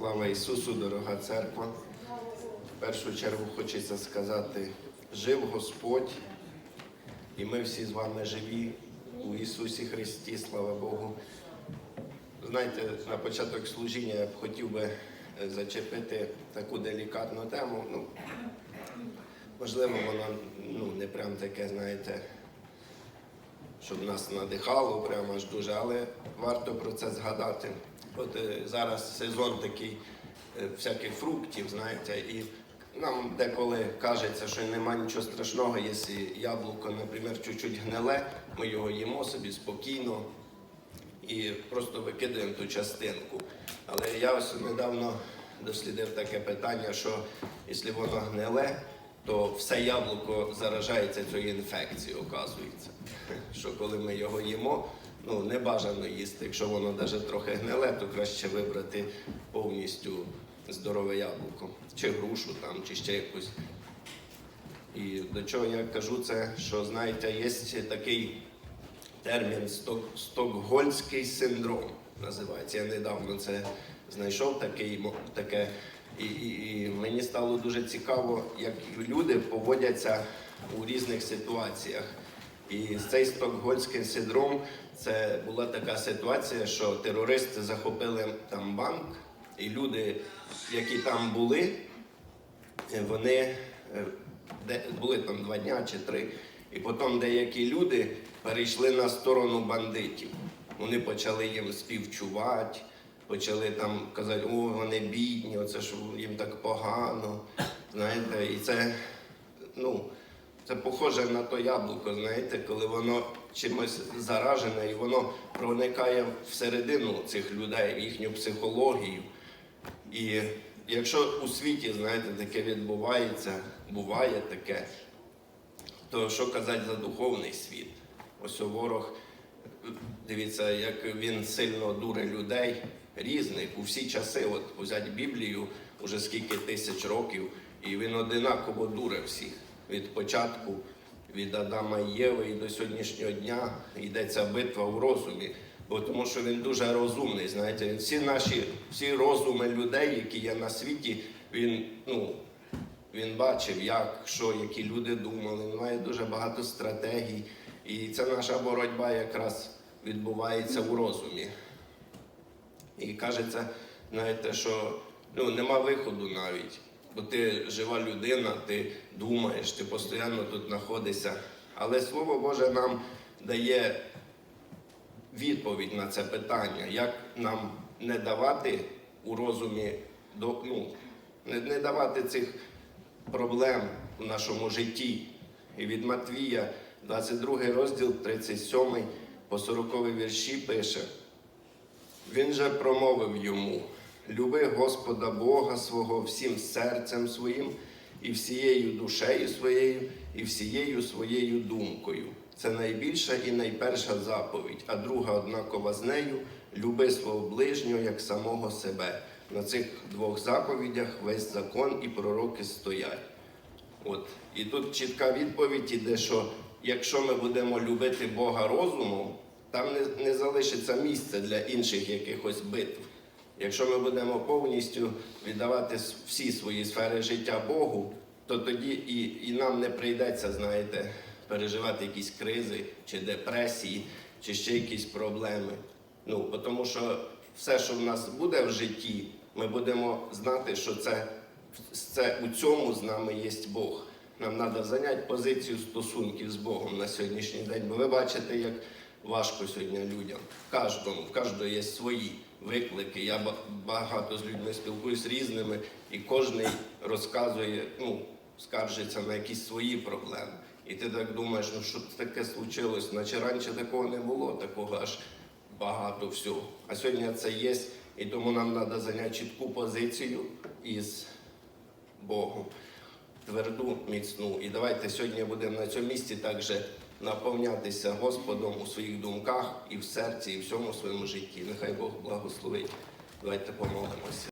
Слава Ісусу, дорога церква. В першу чергу хочеться сказати, жив Господь, і ми всі з вами живі у Ісусі Христі, слава Богу. Знаєте, на початок служіння я б хотів би е, зачепити таку делікатну тему. Ну, можливо, воно ну, не прям таке, знаєте, щоб нас надихало прямо аж дуже, але варто про це згадати. От е, зараз сезон такий е, всяких фруктів, знаєте, і нам деколи кажеться, що нема нічого страшного, якщо яблуко, наприклад, чуть-чуть гниле, ми його їмо собі спокійно і просто викидаємо ту частинку. Але я ось недавно дослідив таке питання, що якщо воно гниле, то все яблуко заражається цією інфекцією, оказується. Що коли ми його їмо, ну не бажано їсти. Якщо воно навіть трохи гниле, то краще вибрати повністю здорове яблуко, чи грушу там, чи ще якусь. І до чого я кажу це, що знаєте, є такий термін сток, стокгольмський синдром називається. Я недавно це знайшов такий, таке, і, і, і мені стало дуже цікаво, як люди поводяться у різних ситуаціях. І цей стокгольмський синдром це була така ситуація, що терористи захопили там банк, і люди, які там були, вони е, були там два дня чи три, і потім деякі люди перейшли на сторону бандитів. Вони почали їм співчувати, почали там казати, о, вони бідні, оце ж їм так погано. Знаєте, і це, ну, це похоже на то яблуко, знаєте, коли воно чимось заражене і воно проникає всередину цих людей, в їхню психологію. І якщо у світі, знаєте, таке відбувається, буває таке, то що казати за духовний світ? Ось ворог, дивіться, як він сильно дуре людей різних у всі часи. От взяти Біблію уже скільки тисяч років, і він одинаково дуре всіх від початку. Від Адама і Єви і до сьогоднішнього дня йдеться битва в розумі, бо тому що він дуже розумний. Знаєте, всі наші, всі розуми людей, які є на світі, він ну він бачив, як, що, які люди думали. Він має дуже багато стратегій. І ця наша боротьба якраз відбувається у розумі. І кажеться, знаєте, що ну, нема виходу навіть. Бо ти жива людина, ти думаєш, ти постійно тут знаходишся. Але Слово Боже нам дає відповідь на це питання, як нам не давати у розумі ну, не давати цих проблем у нашому житті. І від Матвія, 22 розділ, 37 по 40 вірші пише. Він же промовив йому: Люби Господа Бога свого всім серцем своїм, і всією душею своєю, і всією своєю думкою. Це найбільша і найперша заповідь, а друга однакова з нею люби свого ближнього як самого себе. На цих двох заповідях весь закон і пророки стоять. От. І тут чітка відповідь іде, що якщо ми будемо любити Бога розумом, там не, не залишиться місця для інших якихось битв. Якщо ми будемо повністю віддавати всі свої сфери життя Богу, то тоді і, і нам не прийдеться, знаєте, переживати якісь кризи чи депресії, чи ще якісь проблеми. Ну, тому що все, що в нас буде в житті, ми будемо знати, що це, це у цьому з нами є Бог. Нам треба зайняти позицію стосунків з Богом на сьогоднішній день. Бо ви бачите, як важко сьогодні людям. Кожному, в кожного є свої виклики. Я ба- багато з людьми спілкуюсь різними, і кожен розказує, ну, скаржиться на якісь свої проблеми. І ти так думаєш, ну що таке случилось? Наче раніше такого не було, такого аж багато всього. А сьогодні це є, і тому нам треба зайняти чітку позицію із Богом, тверду, міцну. І давайте сьогодні будемо на цьому місці також наповнятися Господом у своїх думках і в серці, і в всьому своєму житті. Нехай Бог благословить. Давайте помолимося.